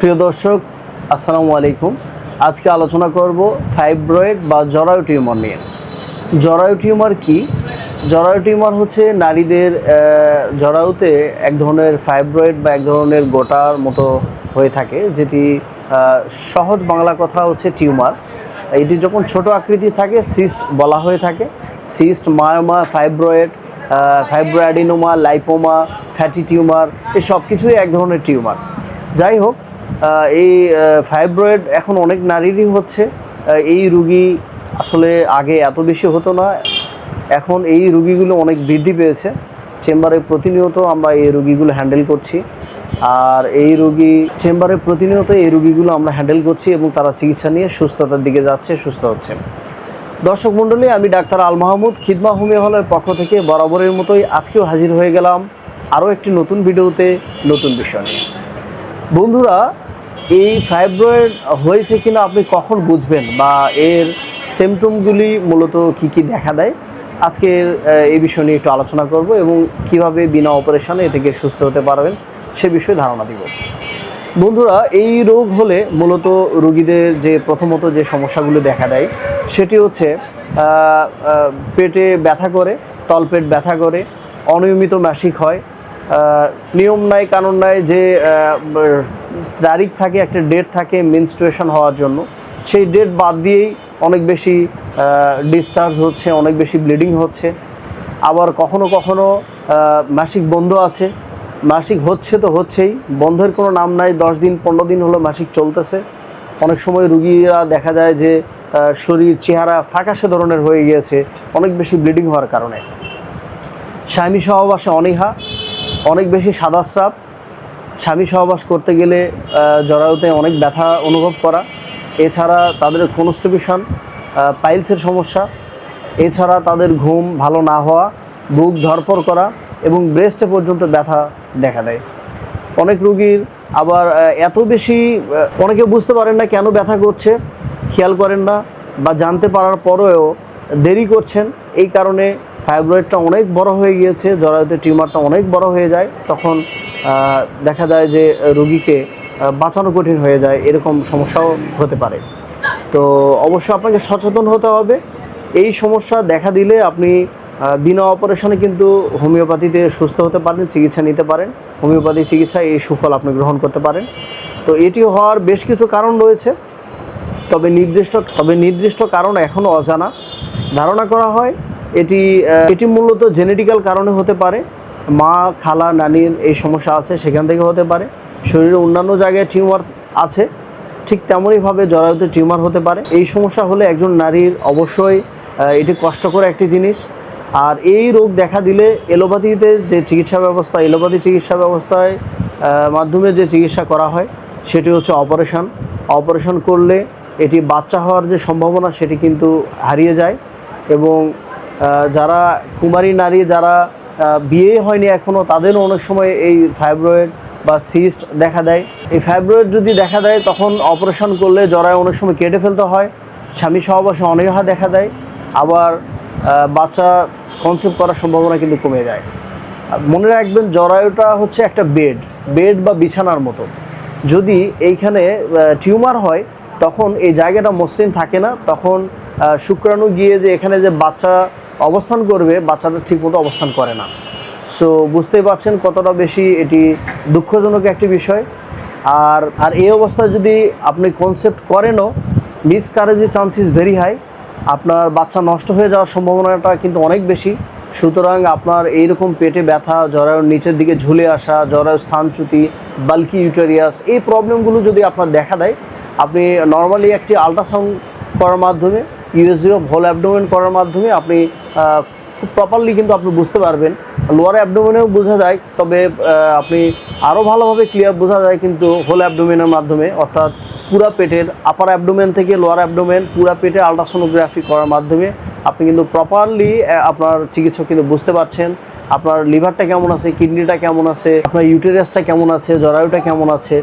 প্রিয় দর্শক, আসসালামু আলাইকুম। আজকে আলোচনা করব ফাইব্রয়েড বা জরায়ু টিউমার নিয়ে। জরায়ু টিউমার কি? জরায়ু টিউমার হচ্ছে নারীদের জরায়ুতে এক ধরনের ফাইব্রয়েড বা এক ধরনের গোটার মতো হয়ে থাকে, যেটি সহজ বাংলা কথা হচ্ছে টিউমার। এটি যখন ছোট আকৃতি থাকে, সিস্ট বলা হয়ে থাকে। Cyst, myoma, fibroid fibroadenoma, lipoma, fatty tumour এই সব কিছুই এক ধরনের টিউমার। যাই হোক এই ফাইব্রয়েড এখন অনেক নারীরই হচ্ছে। এই রুগী আসলে আগে এত বেশি হতো না, এখন এই রুগীগুলো অনেক বৃদ্ধি পেয়েছে। চেম্বারে প্রতিনিয়ত আমরা এই রুগীগুলো হ্যান্ডেল করছি। আর এই রুগী, চেম্বারে প্রতিনিয়ত এই রুগীগুলো আমরা হ্যান্ডেল করছি এবং তারা চিকিৎসা নিয়ে সুস্থতার দিকে যাচ্ছে, সুস্থ হচ্ছে। দর্শক মণ্ডলী, আমি ডাক্তার আল মাহমুদ, খিদমা হোমিও হলের পক্ষ থেকে বরাবরের মতোই আজকেও হাজির হয়ে গেলাম। আরও একটি নতুন ভিডিওতে নতুন বিষয় নিয়ে। বন্ধুরা, এই ফাইব্রয়েড হয়েছে কিনা আপনি কখন বুঝবেন বা এর সিমটমগুলি মূলত কি কি দেখা দেয়? আজকে এই বিষয় নিয়ে একটু আলোচনা করব এবং কীভাবে বিনা অপারেশনে এ থেকে সুস্থ হতে পারবেন সে বিষয়ে ধারণা দিব। বন্ধুরা, এই রোগ হলে মূলত রোগীদের যে প্রথমত যে সমস্যাগুলো দেখা দেয়, সেটি হচ্ছে পেটে ব্যথা করে, তলপেট ব্যথা করে, অনিয়মিত মাসিক হয় নিয়ম নাই, কানুন নাই যে তারিখ থাকে, একটা ডেট থাকে মেনস্ট্রুয়েশন হওয়ার জন্য। সেই ডেট বাদ দিয়েই অনেক বেশি ডিসচার্জ হচ্ছে, অনেক বেশি ব্লিডিং হচ্ছে। আবার কখনো কখনো মাসিক বন্ধ আছে। মাসিক হচ্ছে তো হচ্ছেই, বন্ধের কোনো নাম নাই, দশ দিন, পনেরো দিন হলো মাসিক চলতেছে। অনেক সময় রুগীরা দেখা যায় যে শরীর চেহারা ফ্যাকাশে ধরনের হয়ে গিয়েছে, অনেক বেশি ব্লিডিং হওয়ার কারণে। স্বামী সহবাসে অনীহা অনেক বেশি সাদা স্রাব স্বামী সহবাস করতে গেলে জরায়ুতে অনেক ব্যথা অনুভব করা। এছাড়া তাদের কনস্টিবিউশন পাইলসের সমস্যা। এছাড়া তাদের ঘুম ভালো না হওয়া, বুক ধরপর করা এবং ব্রেস্টে পর্যন্ত ব্যথা দেখা দেয়। অনেক রুগীর আবার এত বেশি অনেকে বুঝতে পারেন না কেন ব্যথা করছে। খেয়াল করেন না বা জানতে পারার পরেও দেরি করছেন। এই কারণে ফাইব্রয়েডটা অনেক বড় হয়ে গিয়েছে, জরায়ুতে টিউমারটা অনেক বড় হয়ে যায়, তখন দেখা যায় যে রুগীকে বাঁচানো কঠিন হয়ে যায়, এরকম সমস্যাও হতে পারে। তো অবশ্যই আপনাকে সচেতন হতে হবে। এই সমস্যা দেখা দিলে আপনি বিনা অপারেশনে কিন্তু হোমিওপ্যাথিতে সুস্থ হতে পারেন, চিকিৎসা নিতে পারেন। হোমিওপ্যাথি চিকিৎসায় এই সুফল আপনি গ্রহণ করতে পারেন। তো এটি হওয়ার বেশ কিছু কারণ রয়েছে। তবে নির্দিষ্ট তবে নির্দিষ্ট কারণ এখনও অজানা। ধারণা করা হয় এটি এটি মূলত জেনেটিক্যাল কারণে হতে পারে। মা, খালা, নানির এই সমস্যা আছে, সেখান থেকে হতে পারে। শরীরে অন্যান্য জায়গায় টিউমার আছে, ঠিক তেমনইভাবে জরায়ুতে টিউমার হতে পারে। এই সমস্যা হলে একজন নারীর অবশ্যই এটি কষ্টকর একটি জিনিস। আর এই রোগ দেখা দিলে এলোপ্যাথিতে যে চিকিৎসা ব্যবস্থা, এলোপ্যাথি চিকিৎসা ব্যবস্থায় মাধ্যমে যে চিকিৎসা করা হয়, সেটি হচ্ছে অপারেশন। অপারেশন করলে এটি বাচ্চা হওয়ার যে সম্ভাবনা, সেটি কিন্তু হারিয়ে যায়। এবং যারা কুমারী নারী যারা বিয়ে হয়নি এখনও তাদেরও অনেক সময় এই ফাইব্রয়েড বা সিস্ট দেখা দেয়। এই ফাইব্রয়েড যদি দেখা দেয়, তখন অপারেশন করলে জরায় অনেক সময় কেটে ফেলতে হয়। স্বামী সহবাসে অনীহা দেখা দেয়। আবার বাচ্চা কনসেপ্ট করার সম্ভাবনা কিন্তু কমে যায়। মনে রাখবেন, জরায়ুটা হচ্ছে একটা বেড বেড বা বিছানার মতো। যদি এইখানে টিউমার হয়, তখন এই জায়গাটা মসৃণ থাকে না। তখন শুক্রাণু গিয়ে যে এখানে যে বাচ্চা অবস্থান করবে বাচ্চাটা ঠিকমতো অবস্থান করে না। সো বুঝতেই পারছেন কতটা বেশি এটি দুঃখজনক একটি বিষয়। আর আর এই অবস্থায় যদি আপনি কনসেপ্ট করেনও মিসকারেজের চান্সেস ভেরি হাই আপনার বাচ্চা নষ্ট হয়ে যাওয়ার সম্ভাবনাটা কিন্তু অনেক বেশি। সুতরাং আপনার এইরকম পেটে ব্যথা, জরায়ুর নিচের দিকে ঝুলে আসা জরায়ু স্থানচ্যুতি বাল্কি ইউটেরিয়াস এই প্রবলেমগুলো যদি আপনার দেখা দেয়, আপনি নর্মালি একটি আল্ট্রাসাউন্ড করার মাধ্যমে ইউএসজি অফ হোল অ্যাবডোমেন করার মাধ্যমে আপনি খুব প্রপারলি কিন্তু আপনি বুঝতে পারবেন। লোয়ার অ্যাবডোমেনেও বোঝা যায়, তবে আপনি আরও ভালোভাবে ক্লিয়ার বোঝা যায় কিন্তু হোল অ্যাবডোমেনের মাধ্যমে। অর্থাৎ পুরা পেটের আপার অ্যাবডোমেন থেকে লোয়ার অ্যাবডোমেন পুরা পেটে আলট্রাসোনোগ্রাফি করার মাধ্যমে আপনি কিন্তু প্রপারলি আপনার চিকিৎসক কিন্তু বুঝতে পারছেন। আপনার লিভারটা কেমন আছে, কিডনিটা কেমন আছে, আপনার ইউটেরাসটা কেমন আছে, জরায়ুটা কেমন আছে,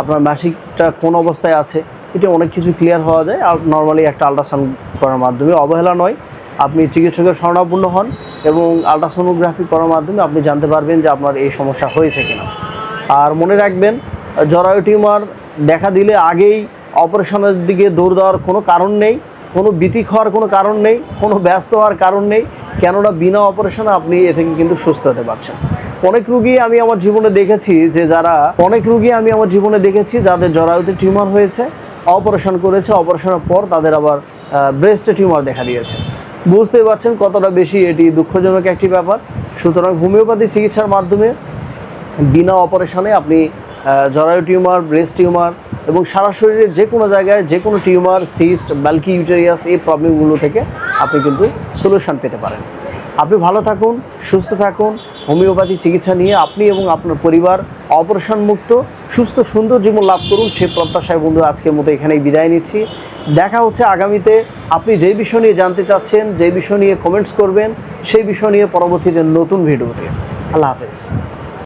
আপনার মাসিকটা কোন অবস্থায় আছে। এটা অনেক কিছু ক্লিয়ার হওয়া যায়। আর নর্মালি একটা আলট্রাসাউন্ড করার মাধ্যমে অবহেলা নয়। আপনি চিকিৎসকের শরণাপন্ন হন এবং আলট্রাসোনোগ্রাফি করার মাধ্যমে আপনি জানতে পারবেন যে আপনার এই সমস্যা হয়েছে কিনা। আর মনে রাখবেন, জরায়ু টিউমার দেখা দিলে আগেই অপারেশনের দিকে দৌড় দেওয়ার কোনো কারণ নেই, কোনো বিতি খাওয়ার কোনো কারণ নেই, কোনো ব্যস্ত হওয়ার কারণ নেই। কেননা বিনা অপারেশনে আপনি এ থেকে কিন্তু সুস্থ হতে পারছেন। অনেক রুগী আমি আমার জীবনে দেখেছি যে যারা, অনেক রুগী আমি আমার জীবনে দেখেছি যাদের জরায়ুতে টিউমার হয়েছে। অপারেশন করেছে, অপারেশনের পর তাদের আবার ব্রেস্টে টিউমার দেখা দিয়েছে। বুঝতেই পারছেন কতটা বেশি এটি দুঃখজনক একটি ব্যাপার। সুতরাং হোমিওপ্যাথি চিকিৎসার মাধ্যমে বিনা অপারেশনে আপনি জরায়ু টিউমার ব্রেস্ট টিউমার এবং সারা শরীরের যে কোনো জায়গায় যে কোনো টিউমার সিস্ট বাল্কি ইউটেরিয়াস এই প্রবলেমগুলো থেকে আপনি কিন্তু সলিউশন পেতে পারেন। আপনি ভালো থাকুন, সুস্থ থাকুন হোমিওপ্যাথি চিকিৎসা নিয়ে আপনি এবং আপনার পরিবার অপারেশন মুক্ত সুস্থ, সুন্দর জীবন লাভ করুন সে প্রত্যাশায় বন্ধু আজকের মতো এখানেই বিদায় নিচ্ছি। দেখা হচ্ছে আগামীতে। আপনি যে বিষয় নিয়ে জানতে চাচ্ছেন যে বিষয় নিয়ে কমেন্টস করবেন, সেই বিষয় নিয়ে পরবর্তীতে নতুন ভিডিওতে। আল্লাহ হাফেজ।